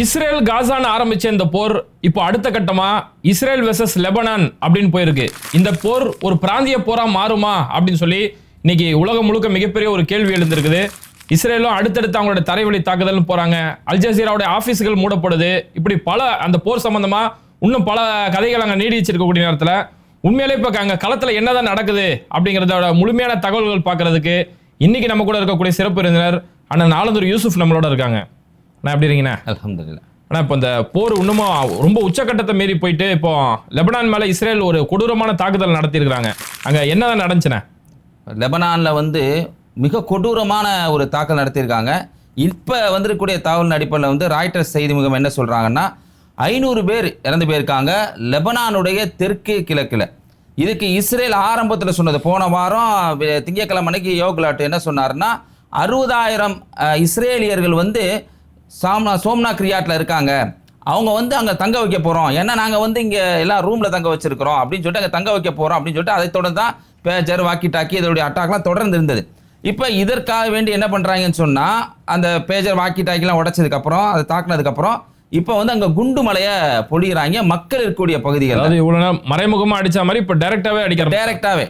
Israel காசான்னு ஆரம்பிச்ச இந்த போர் இப்போ அடுத்த கட்டமா இஸ்ரேல் வெர்சஸ் லெபனான் அப்படின்னு போயிருக்கு. இந்த போர் ஒரு பிராந்திய போரா மாறுமா அப்படின்னு சொல்லி இன்னைக்கு உலகம் முழுக்க மிகப்பெரிய ஒரு கேள்வி எழுந்திருக்குது. இஸ்ரேலும் அடுத்தடுத்து அவங்களோட தரைவழி தாக்குதல் போறாங்க. அல்ஜசீராவுடைய ஆபீஸ்கள் மூடப்படுது. இப்படி பல அந்த போர் சம்பந்தமா இன்னும் பல கதைகள் அங்கே நீடிச்சிருக்கக்கூடிய நேரத்தில் உண்மையிலே இப்போ அங்கே களத்தில் என்னதான் நடக்குது அப்படிங்கிறதோட முழுமையான தகவல்கள் பார்க்கறதுக்கு இன்னைக்கு நம்ம கூட இருக்கக்கூடிய சிறப்பு விருந்தினர் அண்ணன் நாலந்தூர் யூசுப் நம்மளோட இருக்காங்க. நான் எப்படி இருக்கீங்கண்ணா? அல்ஹம்துலில்லாஹ் ஆனா இப்போ இந்த போர் இன்னமும் ரொம்ப உச்சக்கட்டத்தை மீறி போயிட்டு இப்போ லெபனான் மேல இஸ்ரேல் ஒரு கொடூரமான தாக்குதல் நடத்தியிருக்கிறாங்க. அங்க என்னதான் நடந்துச்சுண்ணே? லெபனான்ல வந்து மிக கொடூரமான ஒரு தாக்கல் நடத்தியிருக்காங்க. இப்போ வந்திருக்கக்கூடிய தகவல் அடிப்படையில் வந்து ராய்டர்ஸ் செய்தி முகம் என்ன சொல்கிறாங்கன்னா ஐநூறு பேர் இறந்து போயிருக்காங்க லெபனானுடைய தெற்கு கிழக்கில். இதுக்கு இஸ்ரேல் ஆரம்பத்தில் சொன்னது போன வாரம் திங்கட்கிழமை அன்னைக்கு யோகுலாட் என்ன சொன்னாருன்னா அறுபதாயிரம் இஸ்ரேலியர்கள் வந்து சாம்னா சோம்னா கிரியாட்டில் இருக்காங்க. அவங்க வந்து அங்கே தங்க வைக்க போகிறோம் ஏன்னா நாங்கள் வந்து இங்கே எல்லாம் ரூமில் தங்க வச்சிருக்கிறோம். அப்படின்னு சொல்லிட்டு அங்கே தங்க வைக்க போகிறோம் அப்படின்னு சொல்லிட்டு அதை தொடர்ந்து தான் பேஜர் வாக்கி டாக்கி இதோடைய அட்டாக்லாம் தொடர்ந்து இருந்தது. இப்போ இதற்காக வேண்டி என்ன பண்ணுறாங்கன்னு சொன்னால் அந்த பேஜர் வாக்கி டாக்கிலாம் உடைச்சதுக்கப்புறம் அதை தாக்குனதுக்கப்புறம் இப்போ வந்து அங்கே குண்டு மலையை பொழிகிறாங்க மக்கள் இருக்கக்கூடிய பகுதிகள் அதாவது இவ்வளவு நேரம் மறைமுகமா அடிச்ச மாதிரி இப்போ டைரக்டாவே அடிக்கிற டைரக்டாவே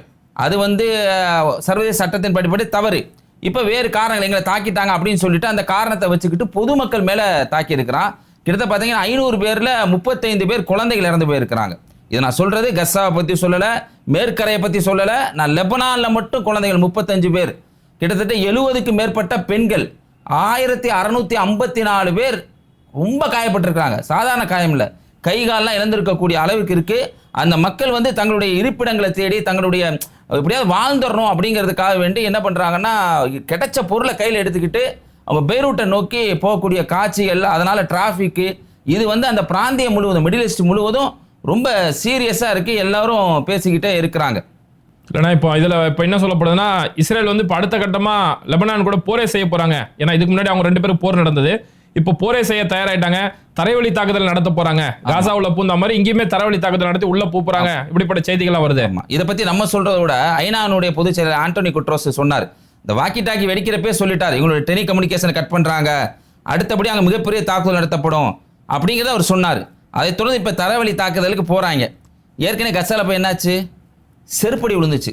அது வந்து சர்வதேச சட்டத்தின் படிப்படி தவறு. இப்போ வேறு காரணங்கள் எங்களை தாக்கிட்டாங்க அப்படின்னு சொல்லிட்டு அந்த காரணத்தை வச்சுக்கிட்டு பொதுமக்கள் மேலே தாக்கியிருக்கிறான். கிட்டத்தட்ட பார்த்தீங்கன்னா ஐநூறு பேரில் முப்பத்தைந்து பேர் குழந்தைகள் இறந்து போயிருக்கிறாங்க. இதை நான் சொல்கிறது கஸ்ஸாவை பற்றி சொல்லலை மேற்கரையை பற்றி சொல்லலை. நான் லெபனானில் மட்டும் குழந்தைகள் முப்பத்தஞ்சு பேர். கிட்டத்தட்ட எழுவதுக்கு மேற்பட்ட பெண்கள் ஆயிரத்தி அறநூற்றி ஐம்பத்தி நாலு பேர் ரொம்ப காயப்பட்டிருக்கிறாங்க. சாதாரண காயம் இல்லை. கைகாலெலாம் இழந்திருக்கக்கூடிய அளவுக்கு இருக்குது அந்த மக்கள் வந்து தங்களுடைய இருப்பிடங்களை தேடி தங்களுடைய எப்படியாவது வாழ்ந்துடணும் அப்படிங்கிறதுக்காக வேண்டி என்ன பண்ணுறாங்கன்னா கிடைச்ச பொருளை கையில் எடுத்துக்கிட்டு அவங்க பெய்ரூட்டை நோக்கி போகக்கூடிய காட்சிகள் அதனால் டிராஃபிக்கு இது வந்து அந்த பிராந்தியம் முழுவதும் மிடில் ஈஸ்ட் முழுவதும் ரொம்ப சீரியஸாக இருக்குது எல்லோரும் பேசிக்கிட்டே இருக்கிறாங்க. இல்லைனா இப்போ இதில் இப்போ என்ன சொல்லப்படுதுன்னா இஸ்ரேல் வந்து இப்போ அடுத்த கட்டமாக லெபனான் கூட போரே செய்ய போகிறாங்க ஏன்னா இதுக்கு முன்னாடி அவங்க ரெண்டு பேரும் போர் நடந்தது. இப்போ போரே செய்ய தயாராயிட்டாங்க. தரைவழி தாக்குதல் நடத்த போறாங்க. காசாவுல பூந்த மாதிரி இங்கேயுமே தரைவழி தாக்குதல் நடத்தி உள்ள போறாங்க. இப்படிப்பட்ட செய்திகள்லாம் வருது. இதை பத்தி நம்ம சொல்றதை விட ஐநானுடைய பொதுச் செயலர் ஆண்டோனி குட்ரோஸ் சொன்னார். இந்த வாக்கி டாக்கி வெடிக்கிறப்பே சொல்லிட்டார். இவங்களுடைய டெலி கம்யூனிகேஷனை கட் பண்றாங்க. அடுத்தபடி அங்க மிகப்பெரிய தாக்குதல் நடத்தப்படும் அப்படிங்கிறத அவர் சொன்னார். அதை தொடர்ந்து இப்ப தரவழி தாக்குதலுக்கு போறாங்க. ஏற்கனவே கசால போய் என்னாச்சு? செருப்படி விழுந்துச்சு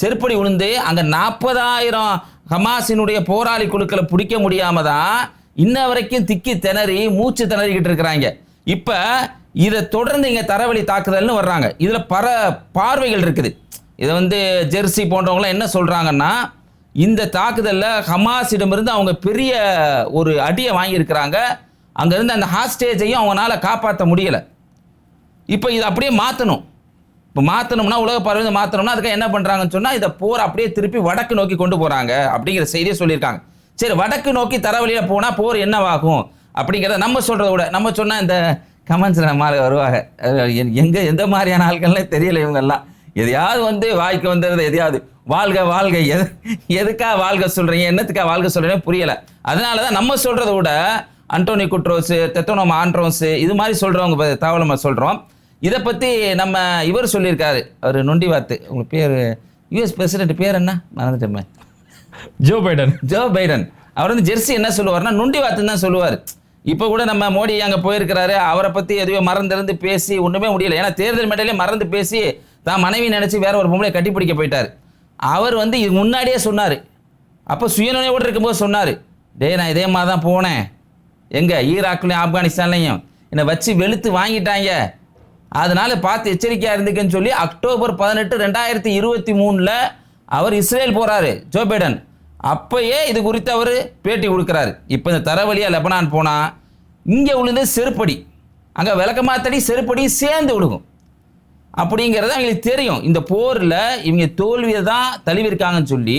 செருப்படி விழுந்து அங்க நாற்பதாயிரம் ஹமாஸினுடைய போராளி குழுக்களை பிடிக்க முடியாம தான் இன்ன வரைக்கும் திக்கி திணறி மூச்சு திணறிக்கிட்டு இருக்கிறாங்க. இப்போ இதை தொடர்ந்து இங்கே தரவழி தாக்குதல்னு வர்றாங்க. இதில் பல பார்வைகள் இருக்குது. இதை வந்து ஜெர்சி போன்றவங்களாம் என்ன சொல்கிறாங்கன்னா இந்த தாக்குதலில் ஹமாஸிடமிருந்து அவங்க பெரிய ஒரு அடியை வாங்கியிருக்கிறாங்க. அங்கேருந்து அந்த ஹாஸ்டேஜையும் அவங்களால காப்பாற்ற முடியலை. இப்போ இதை அப்படியே மாற்றணும் இப்போ மாற்றணும்னா உலக பார்வையில் மாற்றணும்னா அதுக்கு என்ன பண்ணுறாங்கன்னு சொன்னால் இதை போர் அப்படியே திருப்பி வடக்கு நோக்கி கொண்டு போகிறாங்க அப்படிங்கிற செய்தியை சொல்லியிருக்காங்க. சரி வடக்கு நோக்கி தரவழியில் போனால் போர் என்னவாகும்? அப்படிங்கிறத நம்ம சொல்கிறத விட நம்ம சொன்னால் இந்த கமெண்ட்ஸில் மாதிரி வருவாங்க. எங்கே எந்த மாதிரியான ஆட்கள்லாம் தெரியல இவங்கெல்லாம். எதையாவது வந்து வாய்க்கு வந்தது எதையாவது வாழ்க வாழ்க எது எதுக்காக வாழ்க சொல்கிறீங்க என்னத்துக்காக வாழ்க சொல்கிறீங்க புரியலை. அதனால தான் நம்ம சொல்கிறத விட அண்டோனி குட்ரோஸு தெத்தோனோம் ஆண்ட்ரோஸு இது மாதிரி சொல்கிறவங்க தகவல் நம்ம சொல்கிறோம் இதை பற்றி நம்ம இவர் சொல்லியிருக்காரு அவர் நொண்டி வாத்து உங்கள் பேர் யூஎஸ் பிரசிடென்ட் பேர் என்ன? மறந்துட்டோமே ஜோ பைடன். Joe Biden. அவர் வந்து ஜெர்சி என்ன சொல்லுவார்னா நொண்டி வாத்துன்னு தான் சொல்லுவார். இப்போ கூட நம்ம மோடி அங்கே போயிருக்கிறாரு அவரை பற்றி எதுவும் மறந்திருந்து பேசி ஒன்றுமே முடியல. ஏன்னா தேர்தல் மேடையிலே மறந்து பேசி தான் மனைவி நினச்சி வேற ஒரு பொம்பளை கட்டிப்பிடிக்க போயிட்டார். அவர் வந்து இது முன்னாடியே சொன்னார். அப்போ சுயநினைவோடு இருக்கும்போது சொன்னார். டேய் நான் இதே மாதிரி தான் போனேன். எங்கே? ஈராக்லையும் ஆப்கானிஸ்தான்லையும். என்னை வச்சு வெளுத்து வாங்கிட்டாங்க. அதனால் பார்த்து எச்சரிக்கையாக இருந்துக்குன்னு சொல்லி அக்டோபர் பதினெட்டு ரெண்டாயிரத்தி இருபத்தி மூணில் அவர் இஸ்ரேல் போகிறாரு ஜோ பைடன். அப்பயே இது குறித்து அவர் பேட்டி கொடுக்குறாரு. இப்போ இந்த தரவழியாக லெபனான் போனால் இங்கே விழுந்து செருப்படி. அங்கே விளக்கமாத்தடி செருப்படி சேர்ந்து விழுகும் அப்படிங்கிறது அவங்களுக்கு தெரியும். இந்த போரில் இவங்க தோல்வியை தான் தழுவிருக்காங்கன்னு சொல்லி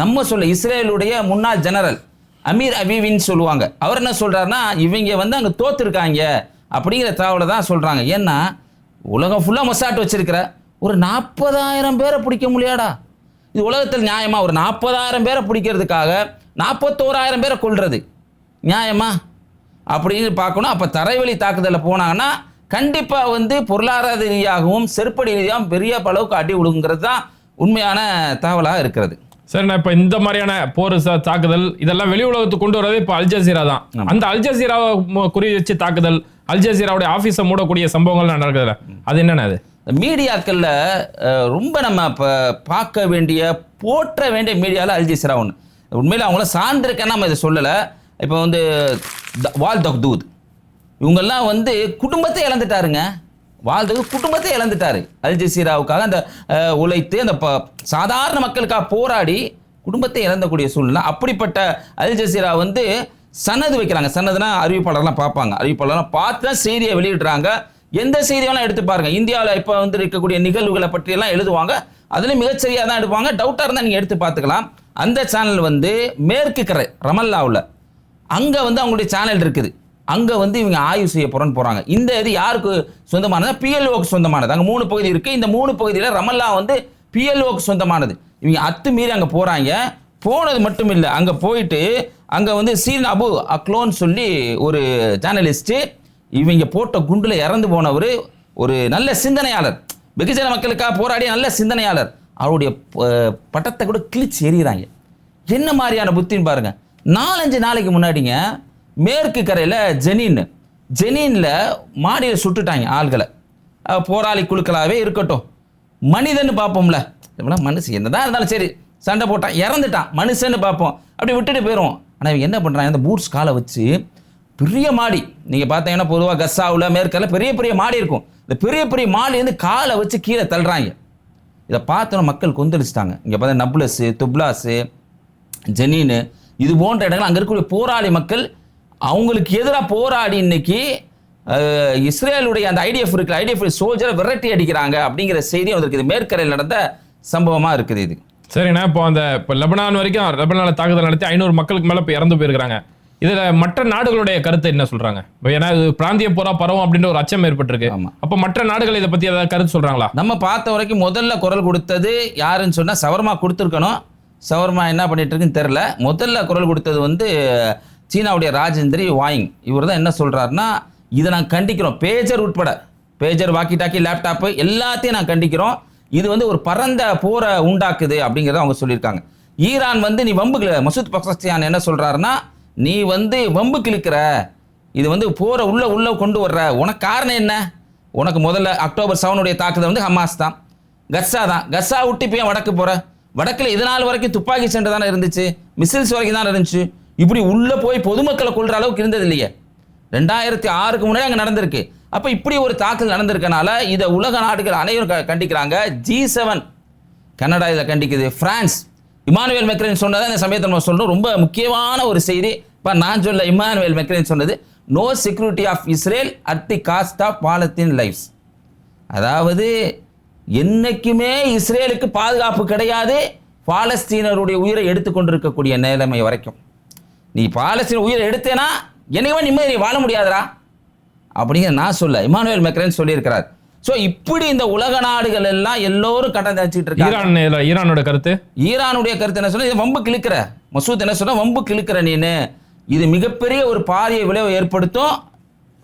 நம்ம சொல்ல இஸ்ரேலுடைய முன்னாள் ஜெனரல் அமீர் அபீவின்னு சொல்லுவாங்க. அவர் என்ன சொல்கிறாருன்னா இவங்க வந்து அங்கே தோத்துருக்காங்க அப்படிங்கிற தகவலை தான் சொல்கிறாங்க ஏன்னா உலகம் ஃபுல்லாக மொசாட் வச்சுருக்கிற. ஒரு நாற்பதாயிரம் பேரை பிடிக்க முடியாடா இது உலகத்தில் நியாயமா? ஒரு நாற்பதாயிரம் பேரை பிடிக்கிறதுக்காக நாற்பத்தோராயிரம் பேரை கொல்றது. நியாயமா? அப்படின்னு பார்க்கணும். அப்போ தரைவழி தாக்குதலில் போனாங்கன்னா கண்டிப்பாக வந்து பொருளாதார ரீதியாகவும் செருப்படி ரீதியாகவும் பெரிய அளவுக்கு அடி விழுங்கிறது தான் உண்மையான தகவலாக இருக்கிறது. சரி நான் இப்ப இந்த மாதிரியான போர் தாக்குதல் இதெல்லாம் வெளி உலகத்துக்கு கொண்டு வரதே இப்ப அல் ஜசீரா தான். அந்த அல் ஜசீராவை மு- குறி வச்சு தாக்குதல் அல் ஜசீராவுடைய ஆபீஸை மூடக்கூடிய சம்பவங்கள் நடக்குதுல அது என்னென்ன அது மீடியாக்களில் ரொம்ப நம்ம இப்போ பார்க்க வேண்டிய போற்ற வேண்டிய மீடியாவில் அல்ஜிசிரா ஒன்று உண்மையில் அவங்கள சார்ந்திருக்கேன் நம்ம இதை சொல்லலை. இப்போ வந்து த- வால் தக்தூத் இவங்கெல்லாம் வந்து குடும்பத்தை இழந்துட்டாருங்க. வாழ்ந்தது குடும்பத்தை இழந்துட்டாரு. அல்ஜசீராவுக்காக அந்த உழைத்து அந்த ப- சாதாரண மக்களுக்காக போராடி குடும்பத்தை இழந்தக்கூடிய சூழ்நிலை. அப்படிப்பட்ட அல்ஜசீரா வந்து சன்னது வைக்கிறாங்க. சன்னதுனா அறிவிப்பாளர்லாம் பார்ப்பாங்க. அறிவிப்பாளர்லாம் பார்த்து தான் செய்தியை வெளியிடுறாங்க. எந்த செய்தி வேணாலும் எடுத்து பாருங்க. இந்தியாவில் இப்போ வந்து இருக்கக்கூடிய நிகழ்வுகளை பற்றியெல்லாம் எழுதுவாங்க. அதுலேயும் மிகச்சரியாக தான் எடுப்பாங்க. டவுட்டாக இருந்தால் நீங்கள் எடுத்து பார்த்துக்கலாம். அந்த சேனல் வந்து மேற்கு கரை ரமல்லாவில். அங்கே வந்து அவங்களுடைய சேனல் இருக்குது. அங்கே வந்து இவங்க ஆய்வு செய்ய போகிறோன்னு போகிறாங்க இந்த இது யாருக்கு சொந்தமானது பிஎல்ஓக்கு சொந்தமானது. அங்கே மூணு பகுதி இருக்குது இந்த மூணு பகுதியில் ரமல்லா வந்து பிஎல்ஓக்கு சொந்தமானது. இவங்க அத்து மீறி அங்கே போகிறாங்க போனது மட்டும் இல்லை. அங்கே போயிட்டு அங்கே வந்து சீன் அபு அக்லோன்னு சொல்லி ஒரு ஜேர்னலிஸ்ட்டு இவங்க போட்ட குண்டில் இறந்து போனவர் ஒரு நல்ல சிந்தனையாளர். வெகுஜன மக்களுக்காக போராடிய நல்ல சிந்தனையாளர். அவருடைய பட்டத்தை கூட கிழிச்சு எறிகிறாங்க. என்ன மாதிரியான புத்தின்னு பாருங்கள் நாலஞ்சு நாளைக்கு முன்னாடிங்க மேற்கு கரையில் ஜெனின் ஜெனீனில் மாடியில் சுட்டுட்டாங்க ஆள்களை. போராளி குழுக்களாகவே இருக்கட்டும். மனிதன்னு பார்ப்போம்ல. இவெல்லாம் மனுஷன் என்னதான் இருந்தாலும் சரி சண்டை போட்டான் இறந்துட்டான் மனுஷன்னு பார்ப்போம். அப்படி விட்டுட்டு போயிடுவோம் ஆனால் இவங்க என்ன பண்ணுறாங்க அந்த பூட்ஸ் காலை வச்சு பெரிய மாடி. நீங்கள் பார்த்தீங்கன்னா பொதுவாக கஸ்ஸாவில் மேற்கில் பெரிய பெரிய மாடி இருக்கும். இந்த பெரிய பெரிய மாடி வந்து காலை வச்சு கீழே தள்ளுறாங்க. இதை பார்த்தோன்னா மக்கள் கொந்தளிச்சிட்டாங்க. இங்கே பார்த்தா நப்லஸு துப்லாஸு ஜெனீனு இது போன்ற இடங்கள் அங்கே இருக்கக்கூடிய போராளி மக்கள் அவங்களுக்கு எதிராக போராடி இன்னைக்கு இஸ்ரேலுடைய அந்த ஐடிஎஃப் இருக்கிற ஐடிஎஃப் சோல்ஜரை விரட்டி அடிக்கிறாங்க அப்படிங்கிற செய்தி அவருக்கு இது மேற்கரையில் நடந்த சம்பவமாக இருக்குது இது. சரிண்ணா இப்போ அந்த இப்போ லெபனான் வரைக்கும் லெபனான்ல தாக்குதல் நடத்தி ஐநூறு மக்களுக்கு மேலே இப்போ இறந்து போயிருக்கிறாங்க. இதுல மற்ற நாடுகளுடைய கருத்து என்ன சொல்றாங்க? இப்போ ஏன்னா இது பிராந்திய போரா பரவும் அப்படின்ற ஒரு அச்சம் ஏற்பட்டிருக்கு. அப்ப மற்ற நாடுகள் இதை பத்தி ஏதாவது கருத்து சொல்றாங்களா? நம்ம பார்த்த வரைக்கும் முதல்ல குரல் கொடுத்தது யாருன்னு சொன்னால் சவர்மா கொடுத்துருக்கணும். சவர்மா என்ன பண்ணிட்டு இருக்குன்னு தெரில முதல்ல குரல் கொடுத்தது வந்து சீனாவுடைய ராஜேந்திரி வாயிங். இவர் தான் என்ன சொல்றாருன்னா இதை நான் கண்டிக்கிறோம். பேஜர் உட்பட. பேஜர் வாக்கி டாக்கி லேப்டாப்பு எல்லாத்தையும் நான் கண்டிக்கிறோம். இது வந்து ஒரு பரந்த போரை உண்டாக்குது அப்படிங்கிறத அவங்க சொல்லியிருக்காங்க. ஈரான் வந்து நீ வம்பு கிள- மசூத் பக்ஸ்தியான் என்ன சொல்றாருன்னா நீ வந்து வம்பு கிழக்கிற. இது வந்து போகிற உள்ளே உள்ளே கொண்டு வர்ற. உனக்கு காரணம் என்ன? உனக்கு முதல்ல அக்டோபர் செவனுடைய தாக்குதல் வந்து ஹமாஸ் தான். கஸ்ஸா தான். கஸ்ஸா விட்டு இப்போ வடக்கு போகிற வடக்கில் இது நாள் வரைக்கும் துப்பாக்கி சண்டை தானே இருந்துச்சு. மிசில்ஸ் வரைக்கும் தானே இருந்துச்சு. இப்படி உள்ளே போய் பொதுமக்களை கொள்கிற அளவுக்கு இருந்தது இல்லையே. ரெண்டாயிரத்தி ஆறுக்கு முன்னாடி அங்கே நடந்திருக்கு. அப்போ இப்படி ஒரு தாக்குதல் நடந்திருக்கனால இதை உலக நாடுகள் அனைவரும் க- கண்டிக்கிறாங்க. ஜி செவன் கனடா இதை கண்டிக்குது. ஃப்ரான்ஸ் இமானுவேல் மெக்ரேன் சொன்னதை இந்த சமயத்தில் நம்ம சொல்கிறோம் ரொம்ப முக்கியமான ஒரு செய்தி. இப்போ நான் சொல்ல இமானுவேல் மெக்ரேன் சொன்னது no security of Israel at the cost of பாலத்தின் லைஃப்ஸ் அதாவது என்றைக்குமே இஸ்ரேலுக்கு பாதுகாப்பு கிடையாது பாலஸ்தீனருடைய உயிரை எடுத்துக்கொண்டிருக்கக்கூடிய நிலைமை வரைக்கும். நீ பாலஸ்தீன உயிரை எடுத்தேனா என்னைக்குமே நிம்மதி நீ வாழ முடியாதரா அப்படிங்கிற நான் சொல்ல இமானுவேல் மெக்ரேன் சொல்லியிருக்கிறார். ஸோ இப்படி இந்த உலக நாடுகள் எல்லாம் எல்லோரும் கடன் தச்சுட்டு இருக்காங்க. ஈரானோட கருத்து? ஈரானுடைய கருத்து என்ன சொன்னா இது வம்பு கிழக்கிற. மசூத் என்ன சொன்னா வம்பு கிழக்கிற நீனு. இது மிகப்பெரிய ஒரு பாரிய விளைவை ஏற்படுத்தும்.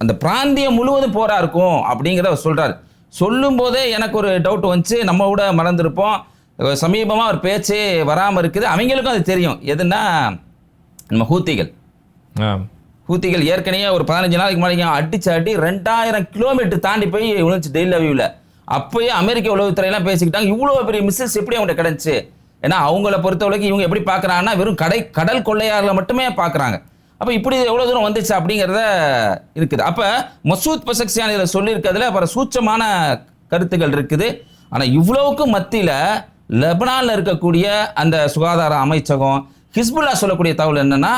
அந்த பிராந்தியம் முழுவதும் போரா இருக்கும் அப்படிங்கிறத அவர் சொல்றாரு. சொல்லும் போதே எனக்கு ஒரு டவுட் வந்துச்சு. நம்ம கூட மறந்துருப்போம். சமீபமாக ஒரு பேச்சு வராமல் இருக்குது. அவங்களுக்கும் அது தெரியும். எதுன்னா நம்ம ஹூத்திகள். கூத்திகள் ஹூத்திகள் ஏற்கனவே ஒரு பதினஞ்சு நாளைக்கு முன்னாடி அடிச்சு அடி ரெண்டாயிரம் கிலோமீட்டர் தாண்டி போய் விழுந்துச்சு டெய்லி அவியூவில் அப்போயே அமெரிக்க உளவுத்துறையெல்லாம் பேசிக்கிட்டாங்க. இவ்வளோ பெரிய மிஸ்ஸஸ் எப்படி அவங்கள்ட்ட கிடந்துச்சு ஏன்னா அவங்கள பொறுத்தவரைக்கும் இவங்க எப்படி பார்க்குறாங்கன்னா வெறும் கடை கடல் கொள்ளையாளர்களை மட்டுமே பார்க்குறாங்க. அப்போ இப்படி எவ்வளோ தூரம் வந்துச்சு அப்படிங்கிறத இருக்குது. அப்போ மசூத் பசக்சியான் இதில் சொல்லியிருக்கிறதுல அப்புறம் சூட்சமான கருத்துக்கள் இருக்குது. ஆனால் இவ்வளவுக்கும் மத்தியில் லெபனானில் இருக்கக்கூடிய அந்த சுகாதார அமைச்சகம் ஹிஸ்புல்லா சொல்லக்கூடிய தகவல் என்னென்னா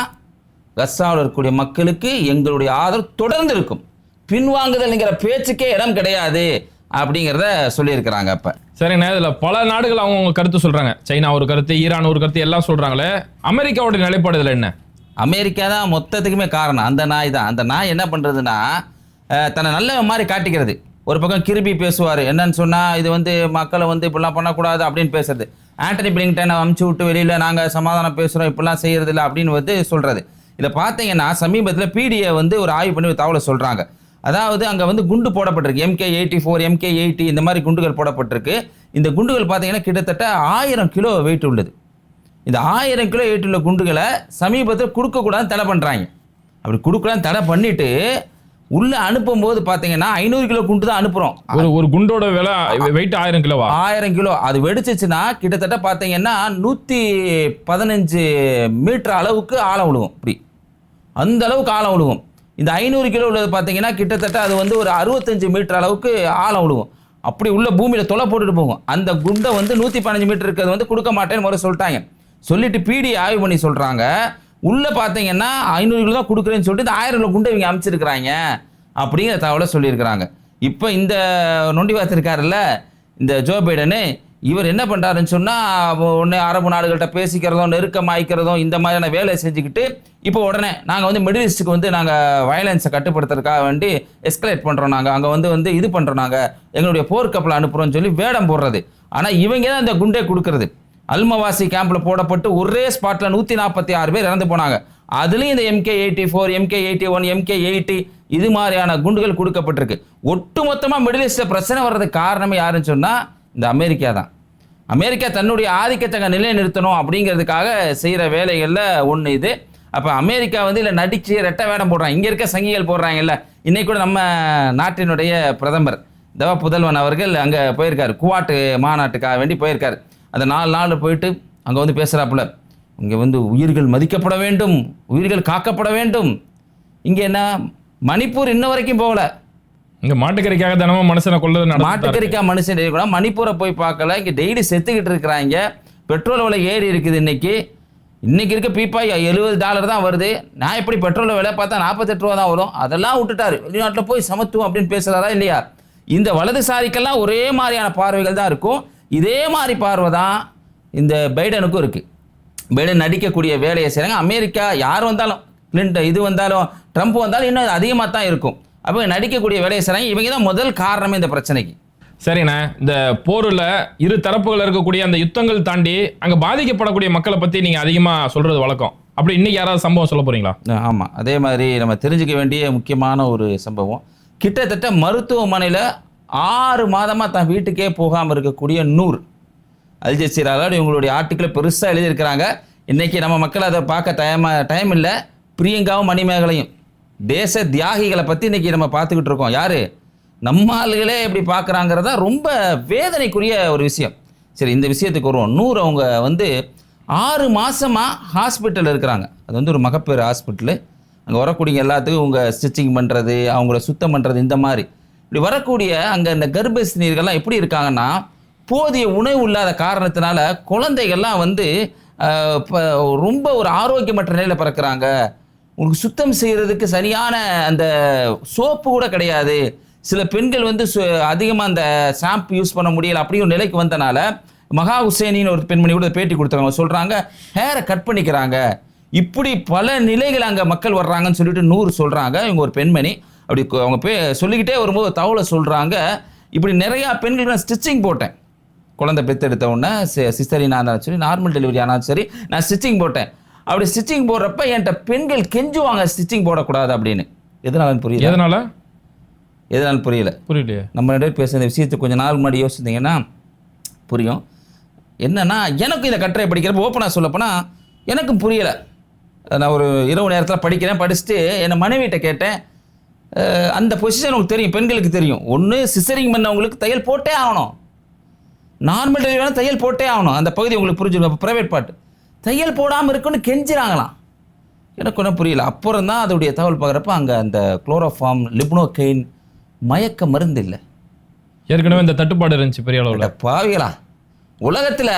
கஸ்ஸாவில் இருக்கக்கூடிய மக்களுக்கு எங்களுடைய ஆதரவு தொடர்ந்து இருக்கும் பின்வாங்குதல்ங்கிற பேச்சுக்கே இடம் கிடையாது அப்படிங்கிறத சொல்லியிருக்கிறாங்க அப்போ. சரிண்ணா இதுல பல நாடுகள் அவங்க கருத்து சொல்றாங்க. சைனா ஒரு கருத்து ஈரான் ஒரு கருத்து எல்லாம் சொல்றாங்களே. அமெரிக்காவோட நிலைப்பாடு இதுல என்ன? அமெரிக்கா தான் மொத்தத்துக்குமே காரணம். அந்த நாய் தான். அந்த நாய் என்ன பண்ணுறதுன்னா தன்னை நல்ல மாதிரி காட்டிக்கிறது. ஒரு பக்கம் கிருபி பேசுவார். என்னன்னு சொன்னால் இது வந்து மக்களை வந்து இப்படிலாம் பண்ணக்கூடாது அப்படின்னு பேசுறது. ஆண்டனி பிளிங்டனை அமுச்சு விட்டு வெளியில் நாங்கள் சமாதானம் பேசுகிறோம் இப்படிலாம் செய்யறது இல்லை அப்படின்னு வந்து சொல்கிறது இதில் பார்த்தீங்கன்னா சமீபத்தில் பிடிஏ வந்து ஒரு ஆய்வு பண்ணி தகவலை சொல்கிறாங்க அதாவது அங்கே வந்து குண்டு போடப்பட்டிருக்கு. MK eighty four MK eighty இந்த மாதிரி குண்டுகள் போடப்பட்டிருக்கு. இந்த குண்டுகள் பார்த்தீங்கன்னா கிட்டத்தட்ட ஆயிரம் கிலோ வெயிட் உள்ளது. இந்த ஆயிரம் கிலோ வெயிட் உள்ள குண்டுகளை சமீபத்தில் கொடுக்கக்கூடாதுன்னு தடை பண்ணுறாங்க அப்படி கொடுக்கலான்னு தடை பண்ணிட்டு உள்ளே அனுப்பும்போது பார்த்தீங்கன்னா ஐநூறு கிலோ குண்டு தான் அனுப்புகிறோம் ஒரு ஒரு குண்டோட விலை வெயிட் ஆயிரம் கிலோவா? ஆயிரம் கிலோ. அது வெடிச்சிச்சுன்னா கிட்டத்தட்ட பார்த்தீங்கன்னா நூற்றி பதினஞ்சு மீட்டர் அளவுக்கு ஆழம் விழுகும் இப்படி. அந்த அளவுக்கு ஆழம் விழுகும் இந்த ஐநூறு கிலோ உள்ளது பார்த்தீங்கன்னா கிட்டத்தட்ட அது வந்து ஒரு அறுபத்தஞ்சு மீட்டர் அளவுக்கு ஆழம் விழுகும் அப்படி உள்ள பூமியில் தொலை போட்டுட்டு போகும். அந்த குண்டை வந்து நூற்றி பதினஞ்சு மீட்டர் இருக்கிறது வந்து கொடுக்க மாட்டேன்னு முறை சொல்லிட்டாங்க. சொல்லிட்டு பிடி ஆய்வு பண்ணி சொல்கிறாங்க உள்ளே பார்த்தீங்கன்னா ஐநூறு கிலோ தான் கொடுக்குறேன்னு சொல்லிட்டு இந்த ஆயிரம் கிலோ குண்டை இவங்க அமைச்சிருக்கிறாங்க அப்படிங்கிற தகவலை சொல்லியிருக்கிறாங்க. இப்போ இந்த நொண்டி இருக்காருல்ல இந்த ஜோ பைடனு இவர் என்ன பண்ணுறாருன்னு சொன்னால் உடனே அரபு நாடுகள்கிட்ட பேசிக்கிறதும் நெருக்கமாய்க்கிறதும் இந்த மாதிரியான வேலையை செஞ்சுக்கிட்டு இப்போ உடனே நாங்கள் வந்து மிடில் ஈஸ்ட்டுக்கு வந்து நாங்கள் வயலன்ஸை கட்டுப்படுத்துறதுக்காக வேண்டி எஸ்கலேட் பண்ணுறோம் நாங்கள் அங்கே வந்து வந்து இது பண்ணுறோம் நாங்கள் எங்களுடைய போர்க்கப்பலை அனுப்புகிறோம்னு சொல்லி வேடம் போடுறது. ஆனால் இவங்க தான் இந்த குண்டே கொடுக்குறது. அல்மவாசி கேம்பில் போடப்பட்டு ஒரே ஸ்பாட்டில் நூற்றி நாற்பத்தி ஆறு பேர் இறந்து போனாங்க. அதுலேயும் இந்த MK eighty four MK eighty one MK eighty இது மாதிரியான குண்டுகள் கொடுக்கப்பட்டிருக்கு. ஒட்டு மொத்தமாக மிடில் ஈஸ்ட்டில் பிரச்சனை வர்றதுக்கு காரணமே யாருன்னு சொன்னால் இந்த அமெரிக்கா தான். அமெரிக்கா தன்னுடைய ஆதிக்கத்தை அங்க நிலைநிறுத்தணும் அப்படிங்கிறதுக்காக செய்கிற வேலைகளில் ஒன்று இது. அப்போ அமெரிக்கா வந்து இல்லை நடிச்சு ரெட்டை வேடம் போடுறாங்க. இங்கே இருக்க சங்கிகள் போடுறாங்கல்ல. இன்னைக்கு கூட நம்ம நாட்டினுடைய பிரதமர் தவ புதல்வன் அவர்கள் அங்கே போயிருக்கார். குவாட்டு மாநாட்டுக்காக வேண்டி போயிருக்கார். அந்த நாலு நாள் போயிட்டு அங்கே வந்து பேசுகிறாப்புல இங்கே வந்து உயிர்கள் மதிக்கப்பட வேண்டும். உயிர்கள் காக்கப்பட வேண்டும். இங்கே என்ன? மணிப்பூர் இன்ன வரைக்கும் போகல. இங்க மாட்டுக்கறிக்காக தினமும் மனுஷனை கொள்ளது நடந்துட்டு மாட்டுக்கறிக்கா மனுஷன் கூட மணிப்பூரை போய் பார்க்கல. இங்கே டெய்லி செத்துக்கிட்டு இருக்கிறாங்க. பெட்ரோல் விலை ஏறி இருக்குது இன்னைக்கு. இன்னைக்கு இருக்க பீப்பாய் எழுபது டாலர் தான் வருது. நான் எப்படி பெட்ரோல் விலை பார்த்தா நாற்பத்தெட்டு ரூபா தான் வரும். அதெல்லாம் விட்டுட்டாரு. வெளிநாட்டில் போய் சமத்துவம் அப்படின்னு பேசுகிறாரா இல்லையா? இந்த வலதுசாரிக்கெல்லாம் ஒரே மாதிரியான பார்வைகள் தான் இருக்கும். இதே மாதிரி பார்வை தான் இந்த பைடனுக்கும் இருக்குது பைடன் நடிக்கக்கூடிய வேலையை செய்கிறாங்க அமெரிக்கா யார் வந்தாலும் கிளின்டன் இது வந்தாலும் ட்ரம்ப் வந்தாலும் இன்னும் அதிகமாக தான் இருக்கும். அப்போ நடிக்கக்கூடிய வேலையை செய்கிறாங்க இவங்க தான் முதல் காரணமே இந்த பிரச்சனைக்கு. சரிண்ணே இந்த போர்ல இரு தரப்புகள் இருக்கக்கூடிய அந்த யுத்தங்கள் தாண்டி அங்க பாதிக்கப்படக்கூடிய மக்களை பத்தி நீங்க அதிகமா சொல்றது வழக்கம். அப்படி இன்னைக்கு யாராவது சம்பவம் சொல்ல போறீங்களா? ஆமாம் அதே மாதிரி நம்ம தெரிஞ்சுக்க வேண்டிய முக்கியமான ஒரு சம்பவம். கிட்டத்தட்ட மருத்துவமனையில் ஆறு மாதமாக தன் வீட்டுக்கே போகாமல் இருக்கக்கூடிய நூர். அல் ஜசீராவில் இவங்களுடைய ஆர்டிக்கிளை பெருசாக எழுதியிருக்கிறாங்க. இன்றைக்கி நம்ம மக்கள் அதை பார்க்க டைம் டைம் இல்லை பிரியங்காவும் மணிமேகலையும். தேச தியாகிகளை பற்றி இன்றைக்கி நம்ம பார்த்துக்கிட்டு இருக்கோம். யார்? நம்ம ஆளுகளே எப்படி பார்க்குறாங்கிறதா ரொம்ப வேதனைக்குரிய ஒரு விஷயம். சரி இந்த விஷயத்துக்கு வருவோம். நூறு அவங்க வந்து ஆறு மாதமாக ஹாஸ்பிட்டல் இருக்கிறாங்க. அது வந்து ஒரு மகப்பேறு ஹாஸ்பிட்டலு. அங்கே வரக்கூடிய எல்லாத்துக்கும் உங்கள் ஸ்டிச்சிங் பண்ணுறது அவங்கள சுத்தம் பண்ணுறது இந்த மாதிரி. இப்படி வரக்கூடிய அங்கே இந்த கர்ப்பிணிகள்லாம் எப்படி இருக்காங்கன்னா போதிய உணவு இல்லாத காரணத்தினால குழந்தைகள்லாம் வந்து இப்போ ரொம்ப ஒரு ஆரோக்கியமற்ற நிலையில் பிறக்கிறாங்க. உங்களுக்கு சுத்தம் செய்கிறதுக்கு சரியான அந்த சோப்பு கூட கிடையாது. சில பெண்கள் வந்து அதிகமாக அந்த ஷாம்பு யூஸ் பண்ண முடியல. அப்படி ஒரு நிலைக்கு வந்தனால மகா ஹுசேனின்னு ஒரு பெண்மணி கூட பேட்டி கொடுத்தாங்க. சொல்கிறாங்க ஹேரை கட் பண்ணிக்கிறாங்க. இப்படி பல நிலைகள் அங்கே மக்கள் வர்றாங்கன்னு சொல்லிட்டு நூறு சொல்கிறாங்க இவங்க ஒரு பெண்மணி. அப்படி அவங்க பே சொல்லிக்கிட்டே வரும்போது தவளை சொல்கிறாங்க இப்படி நிறையா பெண்கள் நான் ஸ்டிச்சிங் போட்டேன். குழந்தை பெத்தெடுத்த உடனே சிஸ்டரின் இருந்தாலும் சரி நார்மல் டெலிவரி ஆனாலும் சரி நான் ஸ்டிச்சிங் போட்டேன். அப்படி ஸ்டிச்சிங் போடுறப்ப என்கிட்ட பெண்கள் கெஞ்சுவாங்க ஸ்டிச்சிங் போடக்கூடாது அப்படின்னு. எதனால புரியல? எதனால? எதனால புரியல? புரியலையே. நம்ம ரெண்டு பேர் பேசுகிற விஷயத்தை கொஞ்சம் நாள் முன்னாடி யோசிச்சிருந்தீங்கன்னா புரியும். என்னன்னா எனக்கும் இந்த கட்டுரை படிக்கிறப்ப ஓப்பனாக சொல்லப்போனால் எனக்கும் புரியலை. நான் ஒரு இரவு நேரத்தில் படிக்கிறேன் படிச்சுட்டு என்னை மனைவிட்ட கேட்டேன். அந்த பொசிஷன் உங்களுக்கு தெரியும் பெண்களுக்கு தெரியும். ஒன்று சிசரிங் பண்ணவங்களுக்கு தையல் போட்டே ஆகணும். நார்மல் டெலிவரி தையல் போட்டே ஆகணும். அந்த பகுதி உங்களுக்கு அப்போ ப்ரைவேட் பார்ட் தையல் போடாமல் இருக்குன்னு கெஞ்சுறாங்களாம். எனக்கு ஒன்றும் புரியல. அப்புறம் தான் அதோடைய தகவல் பார்க்குறப்ப அங்கே அந்த குளோரோஃபார்ம் லிப்னோகெயின் மயக்க மருந்து இல்லை. ஏற்கனவே இந்த தட்டுப்பாடு இருந்துச்சு பெரிய அளவுல. பாவிகளா. உலகத்துல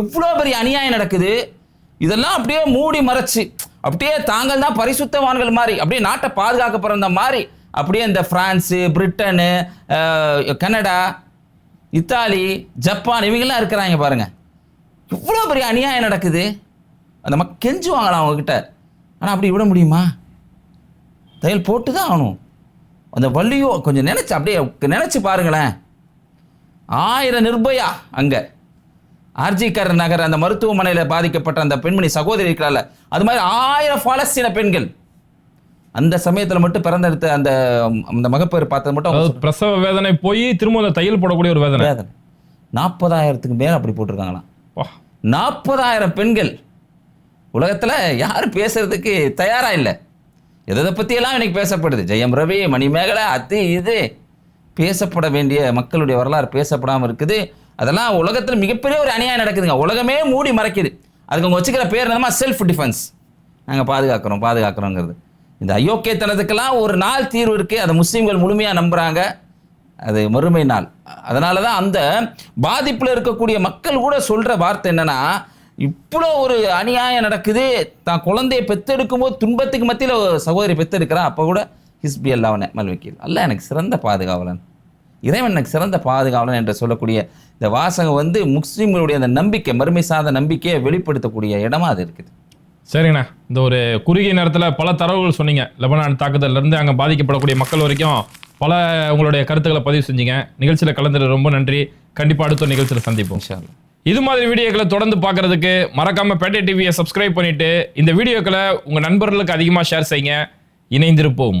எவ்வளோ பெரிய அநியாயம் நடக்குது. இதெல்லாம் அப்படியே மூடி மறைச்சு அப்படியே தாங்கள் தான் பரிசுத்தவான்கள் மாதிரி அப்படியே நாட்டை பாதுகாக்க பிறந்த மாதிரி அப்படியே இந்த France Britain Canada Italy Japan இவங்கெல்லாம் இருக்கிறாங்க பாருங்க. எவ்வளோ பெரிய அநியாயம் நடக்குது. அந்த மக்கள் கெஞ்சுவாங்களா அவங்கக்கிட்ட ஆனால் அப்படி விட முடியுமா? தையல் போட்டு தான் ஆகணும். அந்த வலியோ கொஞ்சம் நினைச்சு அப்படியே நினைச்சு பாருங்களேன். ஆயிரம் நிர்பயா அங்க. ஆர்ஜிகர் நகர் அந்த மருத்துவமனையில் பாதிக்கப்பட்ட அந்த பெண்மணி சகோதரி இருக்கிறாள் அது மாதிரி ஆயிரம் பாலஸ்தீன பெண்கள். அந்த சமயத்தில் மட்டும் பிறந்தெடுத்த அந்த அந்த மகப்பேறு பார்த்தது மட்டும் பிரசவ வேதனை போய் திரும்ப தையல் போடக்கூடிய ஒரு வேதனை. வேதனை. நாற்பதாயிரத்துக்கு மேல அப்படி போட்டிருக்காங்களாம். நாற்பதாயிரம் பெண்கள். உலகத்தில் யாரும் பேசுறதுக்கு தயாராக இல்லை. எதை பற்றியெல்லாம் இன்னைக்கு பேசப்படுது? ஜெயம் ரவி மணிமேகலை அது இது. பேசப்பட வேண்டிய மக்களுடைய வரலாறு பேசப்படாமல் இருக்குது. அதெல்லாம் உலகத்தில் மிகப்பெரிய ஒரு அநியாயம் நடக்குதுங்க. உலகமே மூடி மறைக்குது. அதுக்கு அவங்க வச்சுக்கிற பேர் என்னமா செல்ஃப் டிஃபென்ஸ் நாங்கள் பாதுகாக்கிறோம் பாதுகாக்கிறோங்கிறது. இந்த அயோக்கியத்தனத்துக்கெல்லாம் ஒரு நாள் தீர்வு இருக்குது அதை முஸ்லீம்கள் முழுமையாக நம்புகிறாங்க அது மறுமை நாள். அதனால தான் அந்த பாதிப்பில் இருக்கக்கூடிய மக்கள் கூட சொல்கிற வார்த்தை என்னென்னா இவ்வளோ ஒரு அநியாயம் நடக்குது தான் குழந்தையை பெற்றெடுக்கும் போது துன்பத்துக்கு மத்தியில் ஒரு சகோதரி பெற்றெடுக்கிறான் அப்போ கூட ஹிஸ்பி அல்லாவன மல்வக்கீல் அல்ல எனக்கு சிறந்த பாதுகாவலன். இறைவன் எனக்கு சிறந்த பாதுகாவலன் என்று சொல்லக்கூடிய இந்த வாசகம் வந்து முஸ்லீம்களுடைய அந்த நம்பிக்கை மறுமை சார்ந்த நம்பிக்கையை வெளிப்படுத்தக்கூடிய இடமா அது இருக்குது. சரிங்கண்ணா. இந்த ஒரு குறுகிய நேரத்தில் பல தரவுகள் சொன்னீங்க. லெபனான் தாக்குதல்லேருந்து அங்கே பாதிக்கப்படக்கூடிய மக்கள் வரைக்கும் பல உங்களுடைய கருத்துக்களை பதிவு செஞ்சீங்க. நிகழ்ச்சியில் கலந்துட்டு ரொம்ப நன்றி. கண்டிப்பாக அடுத்த நிகழ்ச்சியில் சந்திப்போம். இது மாதிரி வீடியோக்களை தொடர்ந்து பார்க்கறதுக்கு மறக்காம பேட்டை டிவியை சப்ஸ்கிரைப் பண்ணிட்டு இந்த வீடியோக்களை உங்க நண்பர்களுக்கு அதிகமாக ஷேர் செய்யுங்க. இணைந்திருப்போம்.